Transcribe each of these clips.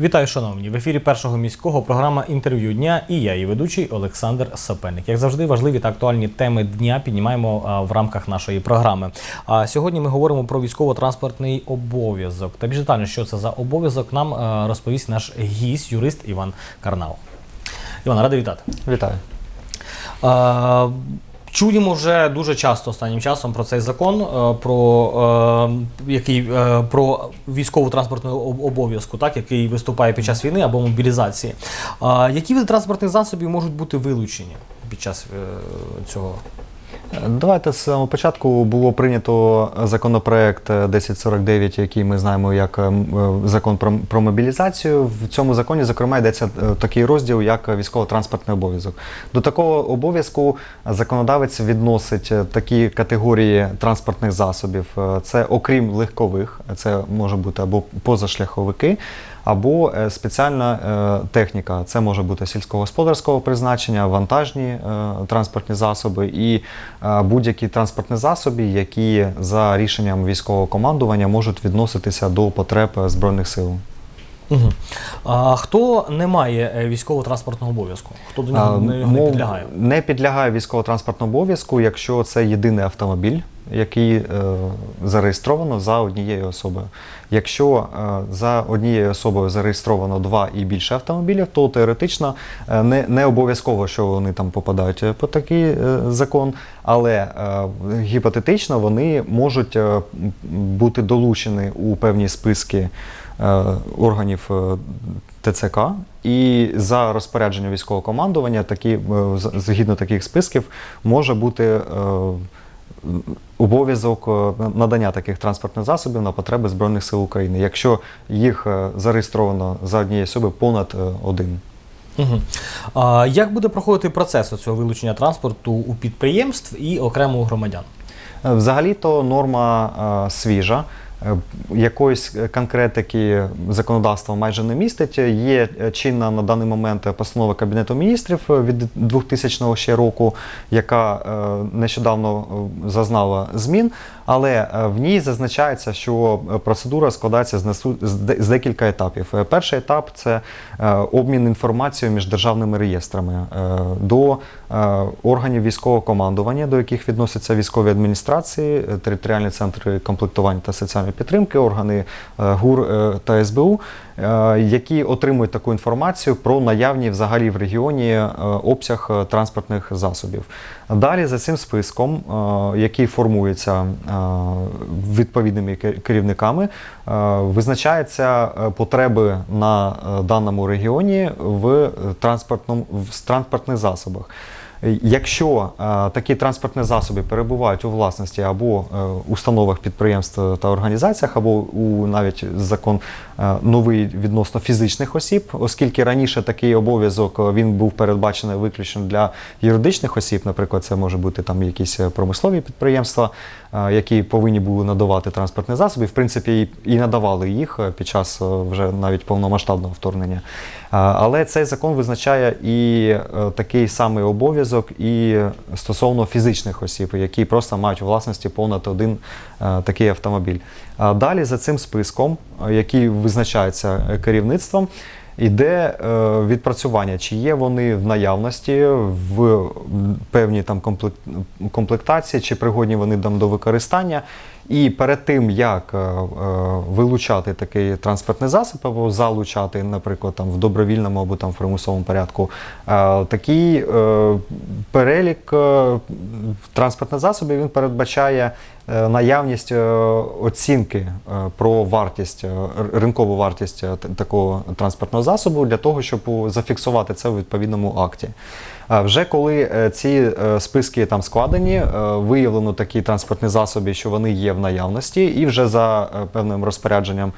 Вітаю, шановні! В ефірі першого міського програма інтерв'ю дня і я, її ведучий Олександр Сапельник. Як завжди, важливі та актуальні теми дня піднімаємо в рамках нашої програми. А сьогодні ми говоримо про військово-транспортний обов'язок. Та більш детально, що це за обов'язок, нам розповість наш гість, юрист Іван Карнау. Іван, радий вітати. Вітаю. Чуємо вже дуже часто останнім часом про цей закон, е, про, е, який, е, про військову транспортну об- обов'язку, так, який виступає під час війни або мобілізації. Які види транспортних засобів можуть бути вилучені під час цього? Давайте з самого початку було прийнято законопроект е, 1049, який ми знаємо як е, е, закон про, про мобілізацію. В цьому законі, зокрема, йдеться е, такий розділ, як військово-транспортний обов'язок. До такого обов'язку законодавець відносить такі категорії транспортних засобів. Це окрім легкових, це може бути або позашляховики. Або е, спеціальна е, техніка, це може бути сільськогосподарського призначення, вантажні е, транспортні засоби і будь-які транспортні засоби, які за рішенням військового командування можуть відноситися до потреб збройних сил. Угу. А хто не має військово-транспортного обов'язку? Хто до нього не, не підлягає? Не підлягає військово-транспортному обов'язку, якщо це єдиний автомобіль, який е, зареєстровано за однією особою. Якщо е, за однією особою зареєстровано два і більше автомобілів, то теоретично е, не, не обов'язково, що вони там попадають по такий закон, але гіпотетично вони можуть бути долучені у певні списки органів ТЦК, і за розпорядженням військового командування, такі, згідно таких списків, може бути обов'язок е, надання таких транспортних засобів на потреби Збройних сил України, якщо їх е, зареєстровано за однією особи понад е, один. Угу. А, як буде проходити процес цього вилучення транспорту у підприємств і окремо у громадян? Взагалі-то норма свіжа. Е, Якоїсь конкретики законодавства майже не містить. Є е, чинна на даний момент постанова Кабінету міністрів е, від 2000 ще року, яка е, нещодавно е, зазнала змін, але е, в ній зазначається, що е, процедура складається з декілька етапів. Е, Перший етап це е, обмін інформацією між державними реєстрами е, до е, органів військового командування, до яких відносяться військові адміністрації, е, територіальні центри комплектування та соціальної підтримки, органи е, ГУР е, та СБУ, е, які отримують таку інформацію про наявні взагалі в регіоні обсяг транспортних засобів. Далі за цим списком, який формується відповідними керівниками, визначаються потреби на даному регіоні в транспортному в транспортних засобах. Якщо е, такі транспортні засоби перебувають у власності або е, установах підприємств та організаціях, або у навіть закон е, новий відносно фізичних осіб, оскільки раніше такий обов'язок він був передбачений виключно для юридичних осіб, наприклад, це може бути там якісь промислові підприємства, які повинні були надавати транспортні засоби, в принципі, і- надавали їх е, під час е, вже навіть повномасштабного вторгнення. Але цей закон визначає і е, такий самий обов'язок і стосовно фізичних осіб, які просто мають у власності понад один е, такий автомобіль. Далі за цим списком, е, який визначається е, керівництвом, Іде е, відпрацювання, чи є вони в наявності в певній там комплект- комплектації, чи пригодні вони там до використання. І перед тим, як е, е, вилучати такий транспортний засіб або залучати, наприклад, там в добровільному або там в примусовому порядку, е, такий перелік транспортних засобів він передбачає наявність оцінки про вартість, ринкову вартість такого транспортного засобу для того, щоб зафіксувати це у відповідному акті. Вже коли е, ці е, списки там складені, е, виявлено такі транспортні засоби, що вони є в наявності, і вже за певним розпорядженням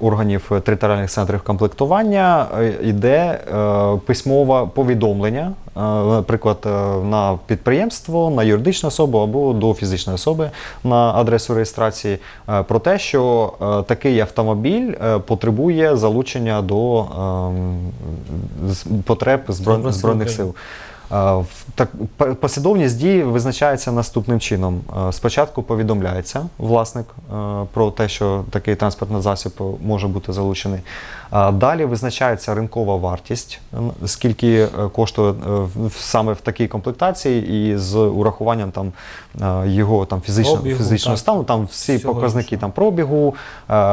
органів територіальних центрів комплектування е, йде е, письмове повідомлення, е, наприклад, е, на підприємство, на юридичну особу або до фізичної особи на адресу реєстрації е, про те, що е, такий автомобіль е, потребує залучення до ем, потреб зброй- Збройних Сил Е, Так, послідовність дій визначається наступним чином. Е, Спочатку повідомляється власник е, про те, що такий транспортний засіб може бути залучений. Далі визначається ринкова вартість, скільки е, коштує е, саме в такій комплектації, і з урахуванням там е, його там фізично, Пробігу, фізичного так. стану, там всі Всього показники там пробігу,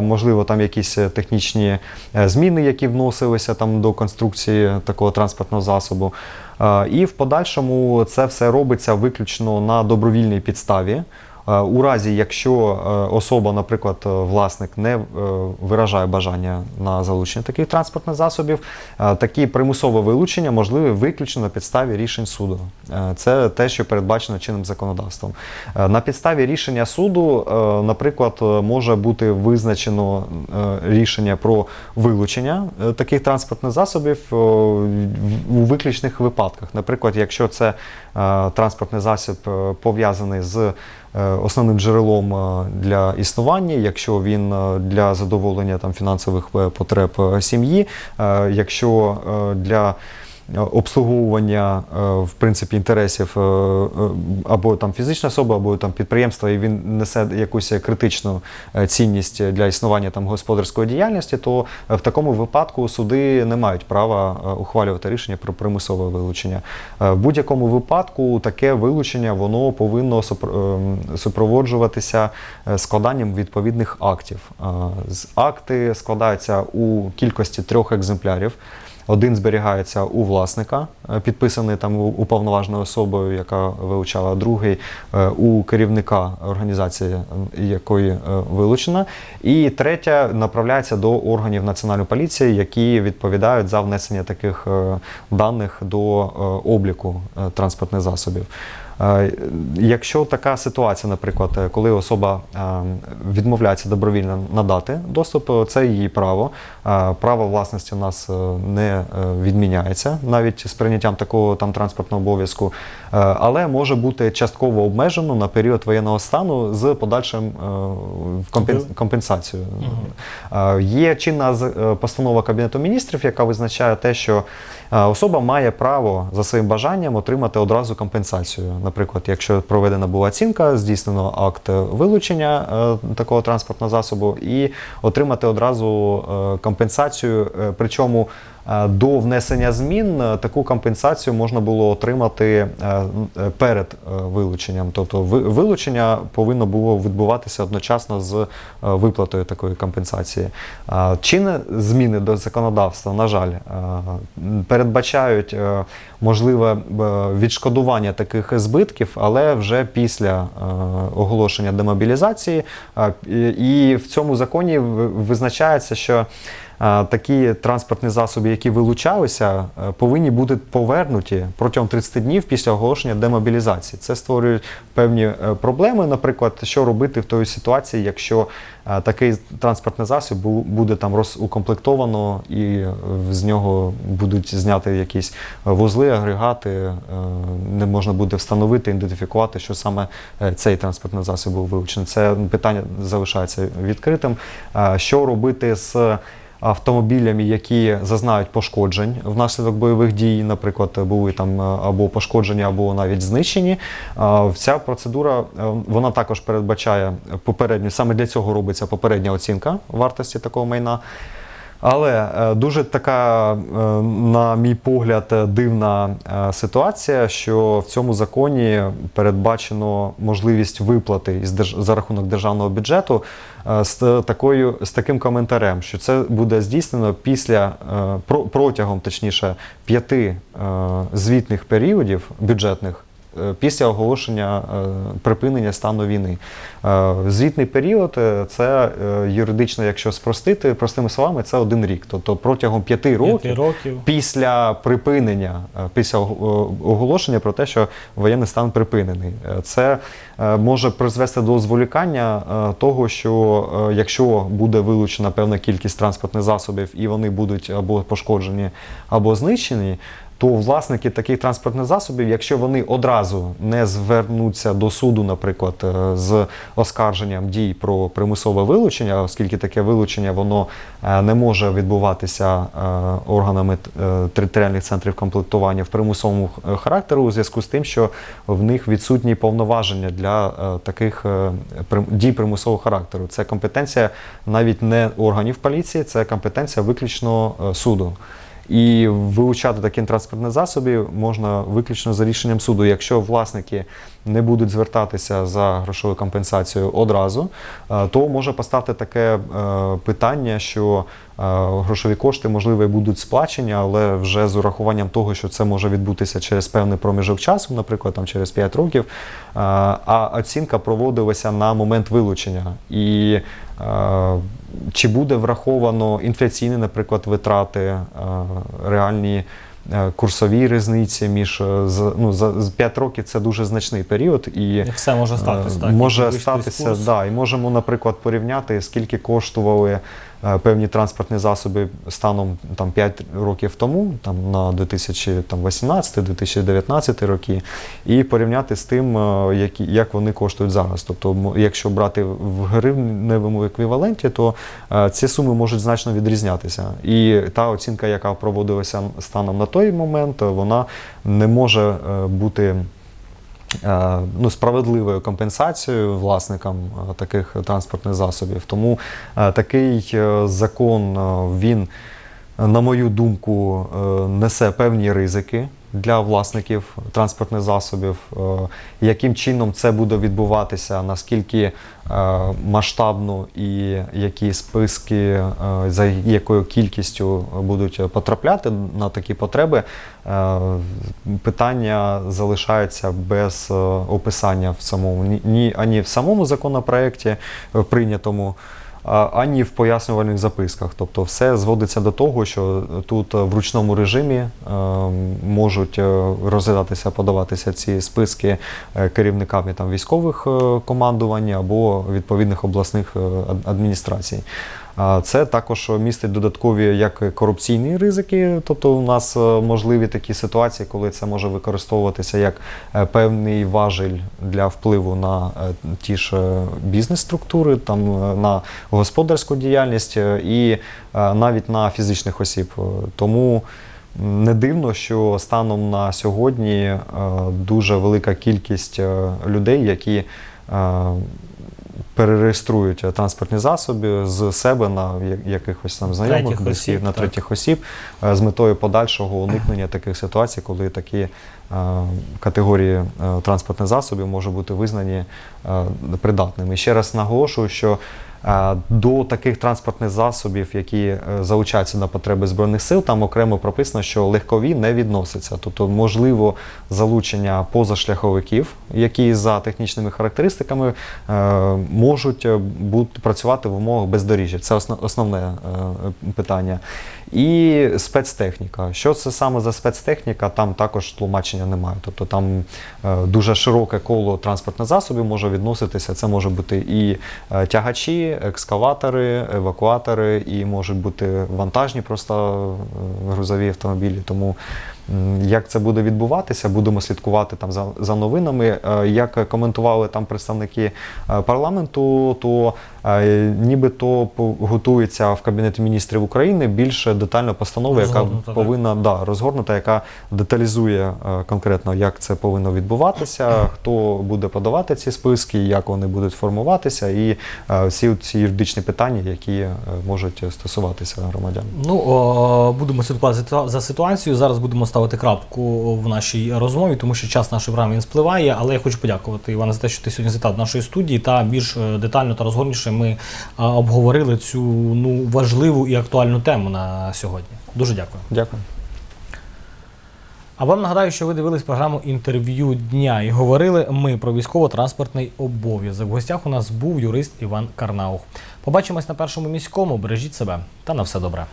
можливо, там якісь технічні зміни, які вносилися там до конструкції такого транспортного засобу. І в подальшому це все робиться виключно на добровільній підставі. Е, У разі, якщо е, особа, наприклад, е, власник не виражає бажання на залучення таких транспортних засобів, такі примусове вилучення можливі виключно на підставі рішень суду. Це те, що передбачено чинним законодавством. На підставі рішення суду, наприклад, може бути визначено рішення про вилучення таких транспортних засобів у виключних випадках. Наприклад, якщо це транспортний засіб пов'язаний з основним джерелом е, для існування, якщо він е, для задоволення там фінансових е, потреб е, сім'ї, е, якщо е, для е, обслуговування е, в принципі інтересів е, е, або там фізичної особи, або там підприємства, і він несе якусь критичну е, цінність для існування там господарської діяльності, то е, в такому випадку суди не мають права е, ухвалювати рішення про примусове вилучення. Е, В будь-якому випадку таке вилучення воно повинно ем, супроводжуватися е, складанням відповідних актів. Е, Акти складаються у кількості трьох екземплярів. Один зберігається у власника, е, підписаний там уповноваженою особою, яка вилучала, другий е, у керівника організації, якої е, вилучена. І третя направляється до органів національної поліції, які відповідають за внесення таких даних до обліку транспортних засобів. Якщо така ситуація, наприклад, коли особа відмовляється добровільно надати доступ, це її право. Право власності у нас е, не е, відміняється навіть з прийняттям такого там транспортного обов'язку, Е, але може бути частково обмежено на період воєнного стану з подальшим компенсацією. Є чинна постанова Кабінету міністрів, яка визначає те, що особа має право за своїм бажанням отримати одразу компенсацію. Наприклад, якщо проведена була оцінка, здійснено акт вилучення е, такого транспортного засобу, і отримати одразу е, компенсацію. Е, Причому до внесення змін е, таку компенсацію можна було отримати е, е, перед е, вилученням. Тобто вилучення повинно було відбуватися одночасно з е, виплатою такої компенсації. Е, Чинні зміни до законодавства, на жаль, е, передбачають е, можливе е, відшкодування таких збитків, але вже після е, оголошення демобілізації. Е, І в цьому законі визначається, що е, такі транспортні засоби, які вилучалися, е, повинні бути повернуті протягом 30 днів після оголошення демобілізації. Це створює певні е, проблеми. Наприклад, що робити в той ситуації, якщо е, такий транспортний засіб буде там розукомплектовано і з нього будуть зняти якісь вузли, агрегати, не можна буде встановити, ідентифікувати, що саме цей транспортний засіб був вилучений. Це питання залишається відкритим. Що робити з автомобілями, які зазнають пошкоджень внаслідок бойових дій, наприклад, були там е, або пошкоджені, або навіть знищені. вся Ця процедура е, вона також передбачає попередню, саме для цього робиться попередня оцінка вартості такого майна. Але е, дуже така, е, на мій погляд, дивна е, ситуація, що в цьому законі передбачено можливість виплати за рахунок державного бюджету з такою з таким коментарем, що це буде здійснено після про- протягом, точніше, п'яти звітних періодів бюджетних. Е, Після оголошення е, припинення стану війни. Е, Звітний період це юридично, якщо спростити, простими словами, це один рік. Тобто протягом п'яти років років. після припинення, після оголошення про те, що воєнний стан припинений. Це може призвести до зволікання того, що якщо буде вилучена певна кількість транспортних засобів і вони будуть або пошкоджені, або знищені. То власники таких транспортних засобів, якщо вони одразу не звернуться до суду, наприклад, е, з оскарженням дій про примусове вилучення, оскільки таке вилучення воно е, не може відбуватися е, органами територіальних центрів комплектування в примусовому характеру, у зв'язку з тим, що в них відсутні повноваження для таких дій примусового характеру. Це компетенція навіть не органів поліції, це компетенція виключно суду. І вилучати такі транспортні засоби можна виключно за рішенням суду. Якщо власники не будуть звертатися за грошовою компенсацією одразу, е, то може постати таке е, питання, що е, грошові кошти, можливо, і будуть сплачені, але вже з урахуванням того, що це може відбутися через певний проміжок часу, наприклад, там через 5 років. А оцінка проводилася на момент вилучення. І чи буде враховано інфляційні, наприклад, витрати, реальні е, курсові різниці між е, ну, за п'ять 5 років це дуже значний період, і І все може Е. Може статися, да, і можемо, наприклад, порівняти, скільки коштували певні транспортні засоби станом там, 5 років тому, там, на 2018-2019 роки, і порівняти з тим, е, які, як вони коштують зараз. Тобто, якщо брати в гривневому еквіваленті, то е, ці суми можуть значно відрізнятися. І та оцінка, яка проводилася станом на той момент, вона не може е, бути е, ну, справедливою компенсацією власникам е, таких транспортних засобів. Тому е, такий е, закон е, він, е, на мою думку, е, несе певні ризики. Для власників транспортних засобів, Е, яким чином це буде відбуватися, наскільки е, масштабно і які списки, е, за якою кількістю будуть потрапляти на такі потреби, питання залишається без описання в самому ні- ні ані в самому законопроекті прийнятому. Ані в пояснювальних записках. Тобто все зводиться до того, що тут е, в ручному режимі е, можуть е, розглядатися, подаватися ці списки керівниками там, військових командувань або відповідних обласних ад- адміністрацій. Це також містить додаткові як корупційні ризики, тобто у нас е, можливі такі ситуації, коли це може використовуватися як е, певний важель для впливу на е, ті ж бізнес-структури, там на господарську діяльність і навіть на фізичних осіб. Тому не дивно, що станом на сьогодні дуже велика кількість людей, які перереєструють е, транспортні засоби з себе на якихось там знайомих, Третіх осіб, на так. третіх осіб е, з метою подальшого уникнення таких ситуацій, коли такі е, категорії е, транспортних засобів можуть бути визнані придатними. І ще раз наголошую, що до таких транспортних засобів, які е, залучаються на потреби збройних сил, там окремо прописано, що легкові не відносяться. Тобто, можливо, залучення позашляховиків, які за технічними характеристиками е, можуть е, бути працювати в умовах бездоріжжя. Це основне питання. І спецтехніка. Що це саме за спецтехніка? Там також тлумачення немає.Тобто там е, дуже широке коло транспортних засобів може відноситися. Це може бути і е, тягачі, екскаватори, евакуатори, і можуть бути вантажні просто е, грузові автомобілі. Тому як це буде відбуватися, будемо слідкувати там за, за новинами. Як коментували там представники парламенту, то нібито по- готується в Кабінеті міністрів України більш детальна постанова, яка так? повинна да, розгорнута, яка деталізує е, конкретно, як це повинно відбуватися, хто буде подавати ці списки, як вони будуть формуватися, і е, всі ці юридичні питання, які е, можуть стосуватися громадян. Ну, о, будемо слідкувати за- ситуацією. Зараз будемо ставити крапку в нашій розмові, тому що час нашої програми він спливає. Але я хочу подякувати Івана за те, що ти сьогодні завітав до нашої студії та більш е, детально та розгорніше ми а, обговорили цю ну важливу і актуальну тему на сьогодні. Дуже дякую. Дякую. А вам нагадаю, що ви дивились програму інтерв'ю дня і говорили ми про військово-транспортний обов'язок. В гостях у нас був юрист Іван Карнаух. Побачимось на першому міському. Бережіть себе та на все добре.